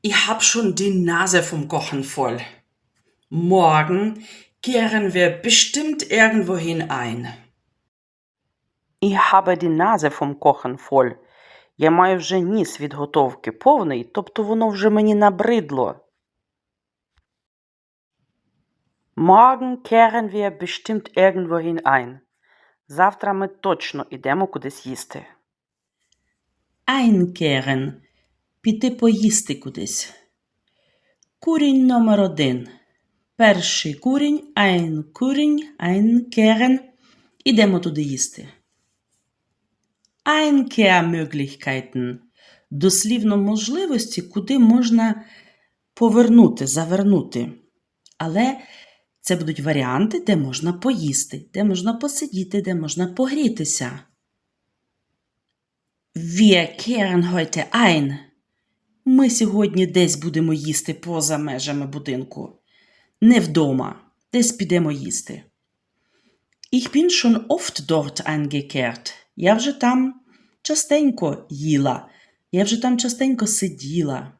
Ich hab schon die Nase vom Kochen voll. Morgen kehren wir bestimmt irgendwohin ein. Ich habe die Nase vom Kochen voll. Я маю вже ніс від готовки повний, тобто воно вже мені набридло. Morgen kehren wir bestimmt irgendwohin ein. Завтра ми точно ідемо кудись їсти. Einkehren – піти поїсти кудись. Курінь номер один. Перший курінь, ein курінь, einkehren. Ідемо туди їсти. Einkehrmöglichkeiten – дослівно можливості, куди можна повернути, завернути. Але це будуть варіанти, де можна поїсти, де можна посидіти, де можна погрітися. Wir kehren heute ein. Ми сьогодні десь будемо їсти поза межами будинку. Не вдома, десь підемо їсти. Ich bin schon oft dort eingekehrt. Я вже там частенько їла. Я вже там частенько сиділа.